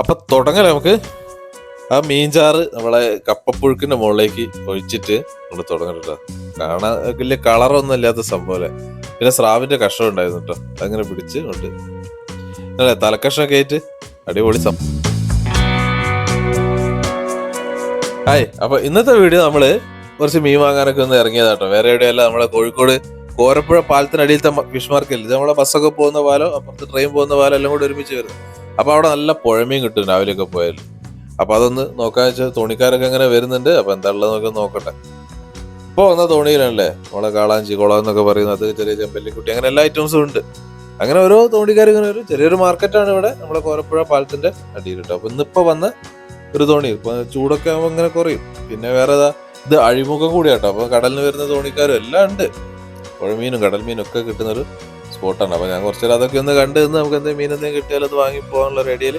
അപ്പൊ തുടങ്ങല നമുക്ക്. ആ മീൻചാറ് നമ്മളെ കപ്പപ്പുഴുക്കിന്റെ മുകളിലേക്ക് ഒഴിച്ചിട്ട് നമ്മൾ തുടങ്ങട്ടോ കാണാൻ വലിയ കളറൊന്നും ഇല്ലാത്ത സംഭവം പിന്നെ സ്രാവിന്റെ കഷ്ണം ഉണ്ടായിരുന്നു കേട്ടോ അങ്ങനെ പിടിച്ച് കൊണ്ട്. അല്ലേ തലക്കഷ്ണമൊക്കെ ആയിട്ട് അടിപൊളി സംഭവം ഹായ് അപ്പൊ ഇന്നത്തെ വീഡിയോ നമ്മൾ കുറച്ച് മീൻ വാങ്ങാനൊക്കെ ഒന്ന് ഇറങ്ങിയതാട്ടോ വേറെ എവിടെയല്ല നമ്മളെ കോഴിക്കോട് കോരപ്പുഴ പാലത്തിനടിയിലത്തെ ഫിഷ് മാർക്കറ്റിൽ ഇത് നമ്മളെ ബസ്സൊക്കെ പോകുന്ന പാലോ അപ്പുറത്ത് ട്രെയിൻ പോകുന്ന പാലോ എല്ലാം കൂടെ ഒരുമിച്ച് വരുന്നത്. അപ്പൊ അവിടെ നല്ല പുഴമീൻ കിട്ടും രാവിലെയൊക്കെ പോയാൽ. അപ്പൊ അതൊന്ന് നോക്കാൻ വെച്ചാൽ തോണിക്കാരൊക്കെ അങ്ങനെ വരുന്നുണ്ട്. അപ്പൊ എന്താ ഉള്ളത് നമുക്ക് നോക്കട്ടെ. ഇപ്പൊ വന്ന തോണിയിലല്ലേ നമ്മളെ കാളാഞ്ചി കുളം എന്നൊക്കെ പറയുന്നത്. ചെറിയ ചെമ്പല്ലിക്കുട്ടി അങ്ങനെ എല്ലാ ഐറ്റംസും ഉണ്ട്. അങ്ങനെ ഓരോ തോണിക്കാർ ഇങ്ങനെ ഒരു ചെറിയൊരു മാർക്കറ്റാണ് ഇവിടെ. നമ്മുടെ കോരപ്പുഴ പാലത്തിന്റെ അടിയിൽ കേട്ടോ. അപ്പൊ ഇന്നിപ്പോ വന്ന ഒരു തോണി. ഇപ്പൊ ചൂടൊക്കെ ആകുമ്പോൾ ഇങ്ങനെ കുറയും. പിന്നെ വേറെ ഇത് അഴിമുഖം കൂടിയാട്ടോ. അപ്പോൾ അപ്പൊ കടലിന് വരുന്ന തോണിക്കാരും എല്ലാം ഉണ്ട്. പുഴമീനും കടൽ മീനും ഒക്കെ കിട്ടുന്ന ഒരു സ്പോട്ടാണ്. അപ്പോൾ ഞാൻ കുറച്ചു നേരം അതൊക്കെ ഒന്ന് കണ്ട് നിന്ന് നമുക്ക് എന്തെങ്കിലും മീൻ എന്തെങ്കിലും കിട്ടിയാൽ അത് വാങ്ങി പോകാനുള്ള റെഡിയിൽ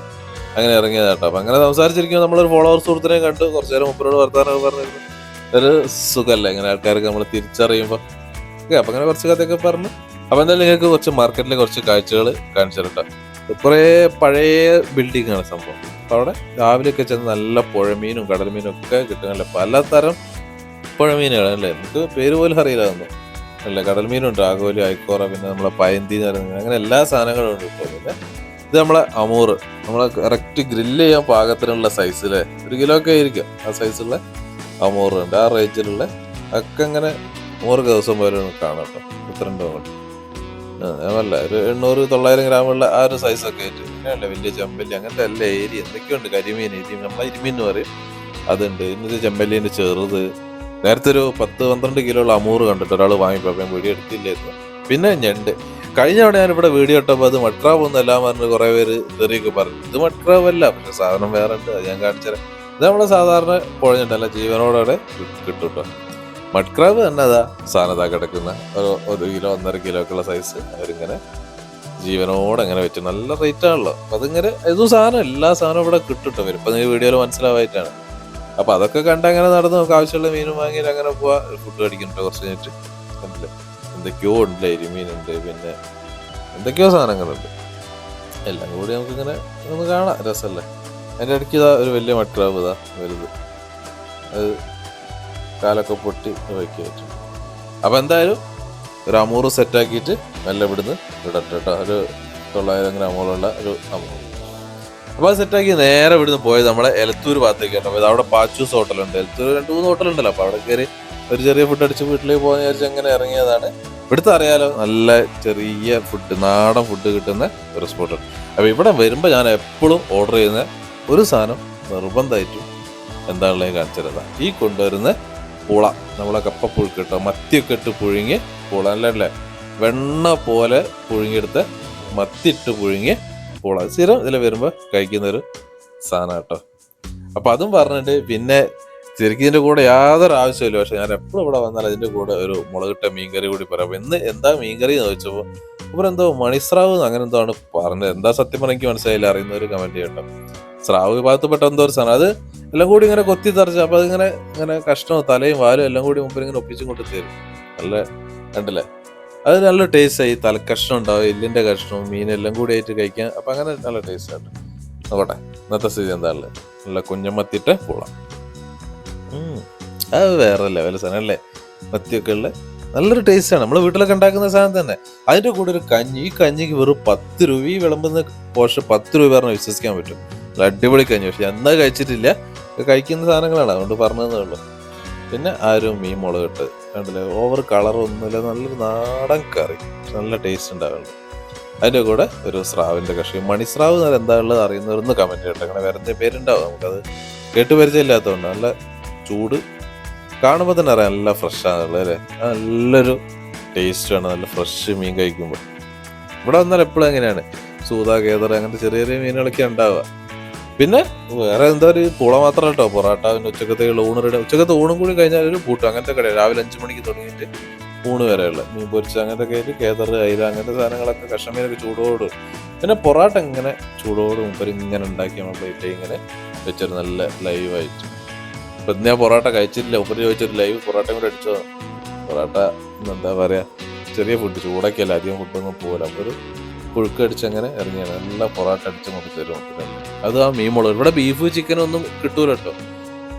അങ്ങനെ ഇറങ്ങിയതാട്ടോ. അപ്പം അങ്ങനെ സംസാരിച്ചിരിക്കുമ്പോൾ നമ്മളൊരു ഫോളോവർ സുഹൃത്തിനെ കണ്ടു. കുറച്ചു നേരം മുപ്പരോട് വർത്താനൊക്കെ പറഞ്ഞിരുന്നു. ഒരു സുഖമല്ലേ ഇങ്ങനെ ആൾക്കാർക്ക് നമ്മൾ തിരിച്ചറിയുമ്പോൾ ഓക്കെ അപ്പം അങ്ങനെ കുറച്ച് കഥയൊക്കെ പറഞ്ഞു. അപ്പം എന്തായാലും നിങ്ങൾക്ക് കുറച്ച് മാർക്കറ്റിലെ കുറച്ച് കാഴ്ചകൾ കാണിച്ചു കുറേ പഴയ ബിൽഡിങ്ങാണ് സംഭവം. അപ്പം അവിടെ രാവിലെയൊക്കെ ചെന്ന് നല്ല പുഴമീനും കടൽമീനും ഒക്കെ കിട്ടുന്നല്ലേ പലതരം പുഴമീനുകളല്ലേ നമുക്ക് പേര് പോലും അറിയില്ല അതൊന്നും കടൽ കടൽമീനുണ്ട്. ആഗോലി ഐക്കോറ പിന്നെ നമ്മളെ പയന്തി എന്ന് പറയുന്നത് അങ്ങനെ എല്ലാ സാധനങ്ങളും ഉണ്ട് ഇപ്പോൾ പിന്നെ ഇത് നമ്മളെ അമൂറ് നമ്മളെ കറക്റ്റ് ഗ്രില്ല് ചെയ്യാൻ പാകത്തിനുള്ള സൈസിലെ ഒരു കിലോ ഒക്കെ ആയിരിക്കും ആ സൈസുള്ള അമൂറുണ്ട് ആ റേഞ്ചിലുള്ള ഒക്കെ ഇങ്ങനെ നൂറ് ദിവസം പോലെ കാണാം കേട്ടോ. മുപ്പത്തിരണ്ട് കൊണ്ട് അതല്ല ഒരു എണ്ണൂറ് തൊള്ളായിരം ഗ്രാമുള്ള ആ ഒരു സൈസൊക്കെ ആയിട്ട്. പിന്നെയല്ല വലിയ ചെമ്പല്ലി അങ്ങനത്തെ എല്ലാ ഏരിയ എന്തൊക്കെയുണ്ട്? കരിമീൻ ഇരിമീൻ നമ്മളെ ഇരിമീൻ എന്ന് പറയും. അതുണ്ട്. ഇന്നത് ചെമ്പല്ലീന്റെ ചെറുത്. നേരത്തെ ഒരു പത്ത് പന്ത്രണ്ട് കിലോ ഉള്ള അമൂറ് കണ്ടിട്ട് ഒരാൾ വാങ്ങിപ്പോ അപ്പം വീഡിയോ എടുത്തില്ലായിരുന്നു പിന്നെ ഞണ്ട്. കഴിഞ്ഞ തവണ ഞാനിവിടെ വീഡിയോ ഇട്ടപ്പോൾ അത് മട്രാവ് ഒന്നും എല്ലാം പറഞ്ഞ് കുറെ പേര് തെറിയൊക്കെ പറഞ്ഞു. ഇത് മട്രാവ് അല്ല പക്ഷെ സാധനം വേറെ ഉണ്ട്. അത് ഞാൻ കാണിച്ചുതരാം. ഇത് നമ്മളെ സാധാരണ പുഴഞ്ഞിട്ടല്ല ജീവനോടെ കിട്ടും കേട്ടോ മഡ്ക്രാവ് തന്നെ അതാ സാധനതാ കിടക്കുന്ന. ഒരു ഒരു കിലോ ഒന്നര കിലോ ഒക്കെ ഉള്ള സൈസ് അവരിങ്ങനെ ജീവനോടെ അങ്ങനെ വെച്ചു നല്ല റേറ്റ് ആണല്ലോ. അപ്പം അതിങ്ങനെ ഇതും സാധനം എല്ലാ സാധനവും ഇവിടെ കിട്ടും വരും ഇപ്പം നിങ്ങൾ വീഡിയോയിൽ മനസ്സിലാവായിട്ടാണ്. അപ്പൊ അതൊക്കെ കണ്ട് അങ്ങനെ നടന്ന് നമുക്ക് ആവശ്യമുള്ള മീനും വാങ്ങി അങ്ങനെ പോവാ. ഫുഡ് കഴിക്കുന്നുണ്ട് കുറച്ച് കഴിഞ്ഞിട്ട്. ഉണ്ടല്ലേ എന്തൊക്കെയോ ഉണ്ട് എരിമീനുണ്ട് പിന്നെ എന്തൊക്കെയോ സാധനങ്ങളുണ്ട്. എല്ലാം കൂടി നമുക്ക് ഇങ്ങനെ ഒന്ന് കാണാം. രസമല്ലേ? അതിന്റെ ഇടയ്ക്ക് ഇതാ ഒരു വലിയ മട്ടറാവ് ഇതാ വലുത്. അത് കാലൊക്കെ പൊട്ടി വയ്ക്കായിട്ട് അപ്പം എന്തായാലും ഒരു അമൂറ് സെറ്റാക്കിയിട്ട് മെല്ലെ ഇവിടുന്ന് ഇടട്ടെ കേട്ടോ ഒരു തൊള്ളായിരം ഗ്രാമോളമുള്ള ഒരു അമൂറ്. അപ്പൊ അത് സെറ്റാക്കി നേരെ ഇവിടുന്ന് പോയത് നമ്മളെ എലത്തൂർ ഭാഗത്തേക്ക് കേട്ടോ. അവിടെ പാച്ചൂസ് ഹോട്ടലുണ്ട്. എലത്തൂർ രണ്ട് മൂന്ന് ഹോട്ടലുണ്ടല്ലോ. അപ്പൊ അവിടെ കയറി ഒരു ചെറിയ ഫുഡ് അടിച്ച് വീട്ടിലേക്ക് പോകാൻ വിചാരിച്ച് അങ്ങനെ ഇറങ്ങിയതാണ്. ഇവിടുത്തെ അറിയാലോ നല്ല ചെറിയ ഫുഡ് നാടൻ ഫുഡ് കിട്ടുന്ന ഒരു സ്പോട്ട് അപ്പൊ ഇവിടെ വരുമ്പോ ഞാൻ എപ്പോഴും ഓർഡർ ചെയ്യുന്ന ഒരു സാധനം നിർബന്ധമായിട്ടും എന്താണല്ലേ കാണിച്ചത് ഈ കൊണ്ടുവരുന്ന പുള. നമ്മളെ കപ്പ പുഴുക്ക് കേട്ടോ. മത്തിയൊക്കെ ഇട്ട് പുഴുങ്ങി പുള. അല്ലേ? വെണ്ണ പോലെ പുഴുങ്ങിയെടുത്ത് മത്തിയിട്ട് പുഴുങ്ങി പുള സ്ഥിരം ഇതിൽ വരുമ്പോൾ കഴിക്കുന്ന ഒരു സാധനം കേട്ടോ. അപ്പോൾ അതും പറഞ്ഞിട്ട് പിന്നെ ശരിക്കും ഇതിന്റെ കൂടെ യാതൊരു ആവശ്യമില്ല പക്ഷെ ഞാൻ എപ്പോഴും ഇവിടെ വന്നാൽ അതിന്റെ കൂടെ ഒരു മുളകിട്ട മീൻകറി കൂടി പറയാം. ഇന്ന് എന്താ മീൻകറി എന്ന് ചോദിച്ചപ്പോൾ ഇവർ എന്തോ മണിസ്രാവ് അങ്ങനെ എന്തോ ആണ് പറഞ്ഞത്. എന്താ സത്യം പറഞ്ഞാൽ മനസ്സിലായില്ല. അറിയുന്ന ഒരു കമന്റ് ചെയ്യട്ടോ. സ്രാവ് വിഭാഗത്തിൽപ്പെട്ട എന്തോ ഒരു സാധനം. അത് എല്ലാം കൂടി ഇങ്ങനെ കൊത്തി തറച്ച് അപ്പം അതിങ്ങനെ ഇങ്ങനെ കഷ്ടവും തലയും വാലും എല്ലാം കൂടി മുമ്പിൽ ഇങ്ങനെ ഒപ്പിച്ചും കൊണ്ട് തരും. നല്ല കണ്ടില്ലേ? അത് നല്ല ടേസ്റ്റായി തലക്കഷ്ണം ഉണ്ടാവും എല്ലിന്റെ കഷ്ണവും മീനെല്ലാം കൂടി ആയിട്ട് കഴിക്കാം അപ്പൊ അങ്ങനെ നല്ല ടേസ്റ്റ് ആയിട്ട് നോക്കട്ടെ ഇന്നത്തെ സ്ഥിതി എന്താ ഉള്ളത്? നല്ല കുഞ്ഞമത്തിട്ട് പോളാം. അത് വേറെ ലെവൽ സാധനം അല്ലേ? മത്തിയൊക്കെ ഉള്ള നല്ലൊരു ടേസ്റ്റാണ് നമ്മൾ വീട്ടിലൊക്കെ ഉണ്ടാക്കുന്ന സാധനം തന്നെ. അതിന്റെ കൂടെ ഒരു കഞ്ഞി ഈ കഞ്ഞിക്ക് വെറും പത്ത് രൂപ ഈ വിളമ്പുന്ന പോഷൻ പത്ത് രൂപ പറഞ്ഞാൽ വിശ്വസിക്കാൻ പറ്റും. അടിപൊളി കഞ്ഞി പക്ഷെ എന്നാ കഴിച്ചിട്ടില്ല. കഴിക്കുന്ന സാധനങ്ങളാണ് അതുകൊണ്ട് പറഞ്ഞതേ ഉള്ളൂ. പിന്നെ ആരും മീൻ മുളകിട്ട് കണ്ടില്ലേ? ഓവർ കളറൊന്നുമില്ല നല്ലൊരു നാടൻ കറി. നല്ല ടേസ്റ്റ് ഉണ്ടാവുന്നുണ്ട്. അതിന്റെ കൂടെ ഒരു സ്രാവിന്റെ കഷി മണിസ്രാവ് എന്നാൽ എന്താ ഉള്ളത് അറിയുന്നവരൊന്ന് കമന്റ് ചെയ്യട്ടെ. അങ്ങനെ വേറെ പേരുണ്ടാവും നമുക്കത്. കേട്ട് പരിചയമില്ലാത്തതുകൊണ്ട് നല്ല ചൂട്. കാണുമ്പോൾ തന്നെ അറിയാം നല്ല ഫ്രഷ് ആണുള്ളത് അല്ലേ? നല്ലൊരു ടേസ്റ്റാണ് നല്ല ഫ്രഷ് മീൻ കഴിക്കുമ്പോൾ ഇവിടെ വന്നാൽ എപ്പോഴും എങ്ങനെയാണ് സൂത കേതറ അങ്ങനത്തെ ചെറിയ ചെറിയ മീനുകളൊക്കെ ഉണ്ടാവുക. പിന്നെ വേറെ എന്താ ഒരു പൂള മാത്രം കേട്ടോ പൊറാട്ട പിന്നെ ഉച്ചക്കത്തേക്കുള്ള ഊണ് ഉച്ചക്കത്തെ ഊണും കൂടി കഴിഞ്ഞാൽ ഒരു പൂട്ട് അങ്ങനത്തെ കടയാണ് രാവിലെ അഞ്ചു മണിക്ക് തുടങ്ങിയിട്ട് ഊണ് വരെയുള്ള മീൻ പൊരിച്ച അങ്ങനത്തെ കയറ്റി കേതർ അയില അങ്ങനത്തെ സാധനങ്ങളൊക്കെ കഷ്ണമീനൊക്കെ ചൂടോട്. പിന്നെ പൊറാട്ട ഇങ്ങനെ ചൂടോട് മുമ്പ് ഇങ്ങനെ ഉണ്ടാക്കി നമ്മൾ പ്ലേറ്റിൽ ഇങ്ങനെ വെച്ചൊരു നല്ല ലൈവായിട്ട് ഇപ്പൊ ഇന്ന് ഞാൻ പൊറോട്ട കഴിച്ചിട്ടില്ല. ഉപ്പര് ചോദിച്ചൊരു ലൈവ് പൊറോട്ടയും കൂടെ അടിച്ചോ പൊറോട്ട എന്താ പറയാ? ചെറിയ ഫുഡ് ചൂടൊക്കെയല്ല. അധികം ഫുഡൊന്നും പോകില്ല അപ്പൊ ഒരു പുഴുക്കടിച്ച് അങ്ങനെ ഇറങ്ങിയാണ് നല്ല പൊറാട്ട അടിച്ച് നമുക്ക് തരും അത് ആ മീൻ മുളക്. ഇവിടെ ബീഫ് ചിക്കൻ ഒന്നും കിട്ടൂല കേട്ടോ.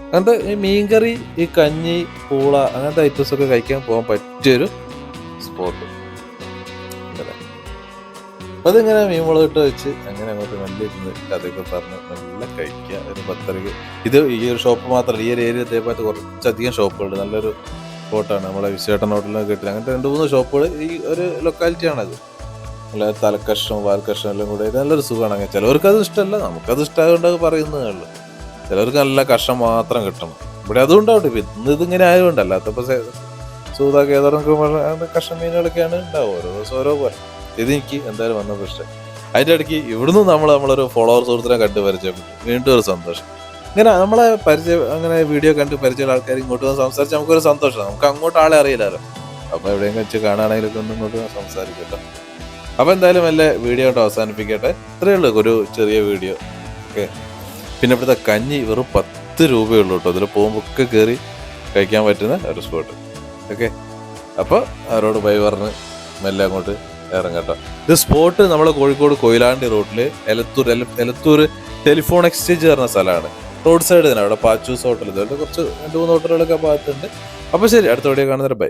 അങ്ങനത്തെ ഈ മീൻകറി ഈ കഞ്ഞി പൂള അങ്ങനത്തെ ഐറ്റംസ് ഒക്കെ കഴിക്കാൻ പോകാൻ പറ്റിയൊരു സ്പോട്ട് അതിങ്ങനെ മീൻ മുളക് ഇട്ട് വെച്ച് അങ്ങനെ അങ്ങോട്ട് നല്ല ഇരുന്ന് കഥയൊക്കെ പറഞ്ഞ് നല്ല കഴിക്കുക. ഒരു പത്തരക്ക് ഇത് ഈ ഒരു ഷോപ്പ് മാത്രമല്ല ഈ ഒരു ഏരിയ ഇതേപോലത്തെ കുറച്ചധികം ഷോപ്പുകളുണ്ട് നല്ലൊരു സ്പോട്ടാണ് നമ്മളെ വിശ്വേട്ടൻ ഹോട്ടലിനൊക്കെ കിട്ടില്ല. അങ്ങനത്തെ രണ്ട് മൂന്ന് ഷോപ്പുകൾ ഈ ഒരു ലൊക്കാലിറ്റിയാണത് നല്ല തലക്കഷ്ണം വാൽക്കഷ്ണം എല്ലാം കൂടെ നല്ലൊരു സുഖമാണ് അങ്ങനെ. ചിലവർക്ക് അത് ഇഷ്ടമല്ല നമുക്കത് ഇഷ്ടമായതുകൊണ്ട് അത് പറയുന്നതേ ഉള്ളൂ. ചിലവർക്ക് നല്ല കഷ്ണം മാത്രം കിട്ടണം. ഇവിടെ അതുകൊണ്ടാവട്ടെ ഇപ്പം ഇന്ന് ഇതിങ്ങനെ ആയതുകൊണ്ട് അല്ലാത്തപ്പോൾ സൂത പറഞ്ഞ കഷ്ണം മീനുകളൊക്കെയാണ് ഉണ്ടാവും ഓരോ ദിവസം ഓരോ പോലെ. ഇത് എനിക്ക് എന്തായാലും വന്ന പ്രശ്നം. അതിന്റെ ഇടയ്ക്ക് ഇവിടുന്ന് നമ്മൾ നമ്മളൊരു ഫോളോവർ സുഹൃത്തിനെ കണ്ട് പരിചയപ്പെട്ടു. വീണ്ടും ഒരു സന്തോഷം. ഇങ്ങനെ നമ്മളെ പരിചയം അങ്ങനെ വീഡിയോ കണ്ട് പരിചയമുള്ള ആൾക്കാർ ഇങ്ങോട്ട് വന്ന് സംസാരിച്ച് നമുക്കൊരു സന്തോഷം നമുക്ക് അങ്ങോട്ട് ആളെ അറിയില്ലല്ലോ. അപ്പോൾ എവിടെയെങ്കിലും വെച്ച് കാണുകയാണെങ്കിലൊക്കെ ഒന്ന് ഇങ്ങോട്ട് സംസാരിക്കട്ടോ. അപ്പോൾ എന്തായാലും വല്ല വീഡിയോ ആയിട്ട് അവസാനിപ്പിക്കട്ടെ. ഇത്രയേ ഉള്ളൂ ഒരു ചെറിയ വീഡിയോ ഓക്കെ പിന്നെ ഇവിടുത്തെ കഞ്ഞി വെറും പത്ത് രൂപയേ ഉള്ളൂ കേട്ടോ. അതിൽ പോകുമ്പോൾ കയറി കഴിക്കാൻ പറ്റുന്ന ഒരു സ്പോട്ട് ഓക്കെ അപ്പോൾ അവരോട് ബൈ പറഞ്ഞ് മെല്ലെ അങ്ങോട്ട് ഇറങ്ങട്ടോ. ഇത് സ്പോട്ട് നമ്മൾ കോഴിക്കോട് കൊയിലാണ്ടി റോഡിൽ എലത്തൂർ എല- എലത്തൂർ ടെലിഫോൺ എക്സ്ചേഞ്ച് പറഞ്ഞ സ്ഥലമാണ്. റോഡ് സൈഡ് തന്നെ. അവിടെ പാച്ചൂസ് ഹോട്ടൽ ഇതുപോലെ കുറച്ച് രണ്ട് മൂന്ന് ഹോട്ടലുകളൊക്കെ ഭാഗത്തുണ്ട്. അപ്പോൾ ശരി അടുത്ത വീഡിയോ കാണുന്നവരെ ബൈ.